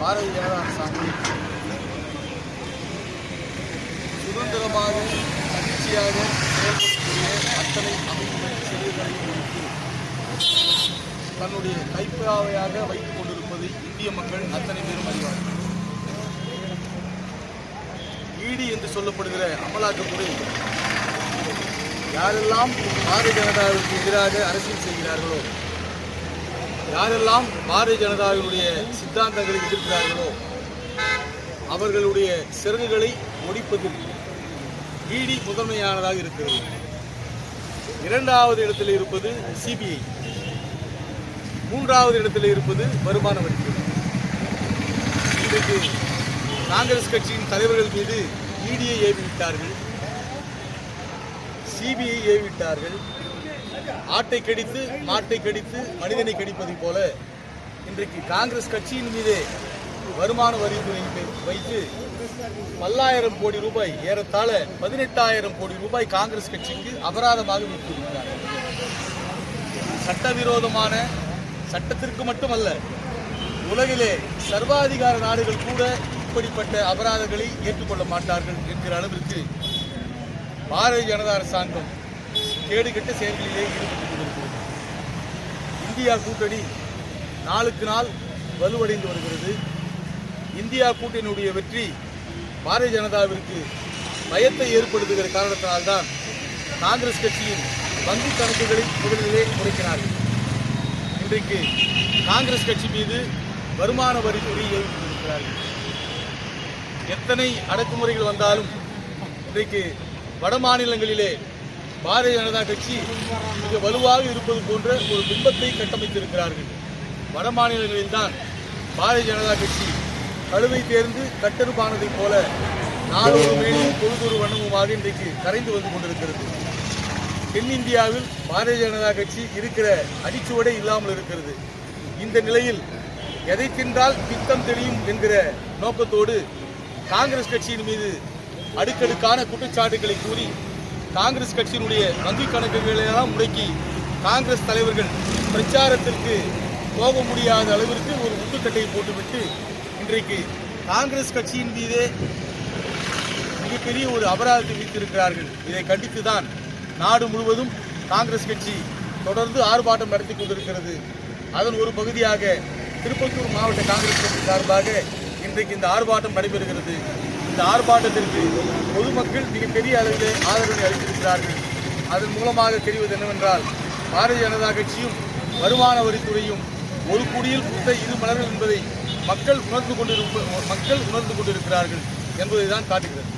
பாரதிய ஜனதா அரசாங்கம் சுதந்திரமாக மகிழ்ச்சியாக செயல்படக்கூடிய அத்தனை அமைப்புகள் செயல்களையும் தன்னுடைய கைப்பாவையாக வைத்துக் கொண்டிருப்பது இந்திய மக்கள் அத்தனை பேரும் அறிவார்கள். ஈடி என்று சொல்லப்படுகிற அமலாக்கத்துறை யாரெல்லாம் பாரதிய ஜனதாவிற்கு எதிராக அரசியல் செய்கிறார்களோ யாரெல்லாம் பாரதிய ஜனதாவினுடைய சித்தாந்தங்களை எதிர்க்கிறார்களோ அவர்களுடைய சிறகுகளை ஒடிப்பதில் இடி முதன்மையானதாக இருக்கிறது. இரண்டாவது இடத்தில் இருப்பது சிபிஐ மூன்றாவது இடத்தில் இருப்பது வருமான வரித்துறை. இன்றைக்கு காங்கிரஸ் கட்சியின் தலைவர்கள் மீது இடியை ஏவிவிட்டார்கள் சிபிஐ ஏவிவிட்டார்கள் ஆட்டை கடித்து மாட்டை கடித்து மனிதனை கடிப்பதை போல இன்றைக்கு காங்கிரஸ் கட்சியின் மீது வருமான வரித்துறை வைத்து பல்லாயிரம் கோடி ரூபாய் ஏறத்தாழ பதினெட்டாயிரம் கோடி ரூபாய் காங்கிரஸ் கட்சிக்கு அபராதமாக விட்டிருக்கிறார்கள் சட்டவிரோதமான சட்டத்திற்கு மட்டுமல்ல உலகிலே சர்வாதிகார நாடுகள் கூட இப்படிப்பட்ட அபராதங்களை ஏற்றுக்கொள்ள மாட்டார்கள் என்கிற அளவிற்கு பாரதிய ஜனதா அரசாங்கம் கேடுகட்ட செயல்களிலே ஈடுபட்டுக் கொண்டிருக்கிறது. இந்தியா கூட்டணி நாளுக்கு நாள் வலுவடைந்து வருகிறது. இந்தியா கூட்டணியுடைய வெற்றி பாரதிய ஜனதாவிற்கு பயத்தை ஏற்படுத்துகிற காரணத்தினால்தான் காங்கிரஸ் கட்சியின் வங்கி கணக்குகளை முதலிலே குறைக்கிறார்கள் இன்றைக்கு காங்கிரஸ் கட்சி மீது வருமான வரித்துறை ஏற்பட்டிருக்கிறார்கள் எத்தனை அடக்குமுறைகள் வந்தாலும் இன்றைக்கு வட மாநிலங்களிலே பாரதிய ஜனதா கட்சி மிக வலுவாக இருப்பது போன்ற ஒரு பிம்பத்தை கட்டமைத்திருக்கிறார்கள். வட மாநிலங்களில்தான் பாரதிய ஜனதா கட்சி கழுவை தேர்ந்து கட்டெடுப்பானதைப் போல நாடொரு மேலும் பொழுதொரு வண்ணமுமாக இன்றைக்கு கரைந்து வந்து கொண்டிருக்கிறது. தென்னிந்தியாவில் பாரதிய ஜனதா கட்சி இருக்கிற அடிச்சுவடை இல்லாமல் இருக்கிறது. இந்த நிலையில் எதை தின்றால் பித்தம் தெரியும் என்கிற நோக்கத்தோடு காங்கிரஸ் கட்சியின் மீது அடுக்கடுக்கான குற்றச்சாட்டுகளை கூறி காங்கிரஸ் கட்சியினுடைய வங்கி கணக்குகளெல்லாம் முடக்கி காங்கிரஸ் தலைவர்கள் பிரச்சாரத்திற்கு போக முடியாத அளவிற்கு ஒரு முட்டுக்கட்டையை போட்டுவிட்டு இன்றைக்கு காங்கிரஸ் கட்சியின் மீதே மிகப்பெரிய ஒரு அபராதத்தை விதித்திருக்கிறார்கள். இதை கண்டித்து தான் நாடு முழுவதும் காங்கிரஸ் கட்சி தொடர்ந்து ஆர்ப்பாட்டம் நடத்தி கொண்டிருக்கிறது. அதன் ஒரு பகுதியாக திருப்பத்தூர் மாவட்ட காங்கிரஸ் கட்சி சார்பாக இன்றைக்கு இந்த ஆர்ப்பாட்டம் நடைபெறுகிறது. இந்த ஆர்ப்பாட்டத்திற்கு பொதுமக்கள் மிகப்பெரிய அளவிலே ஆதரவை அளித்திருக்கிறார்கள். அதன் மூலமாக தெரிவது என்னவென்றால் பாரதிய ஜனதா கட்சியும் வருமான வரித்துறையும் ஒரு குடியில் புத்த இரு மலர்கள் என்பதை மக்கள் உணர்ந்து கொண்டிருப்ப மக்கள் உணர்ந்து கொண்டிருக்கிறார்கள் என்பதை தான் காட்டுகிறது.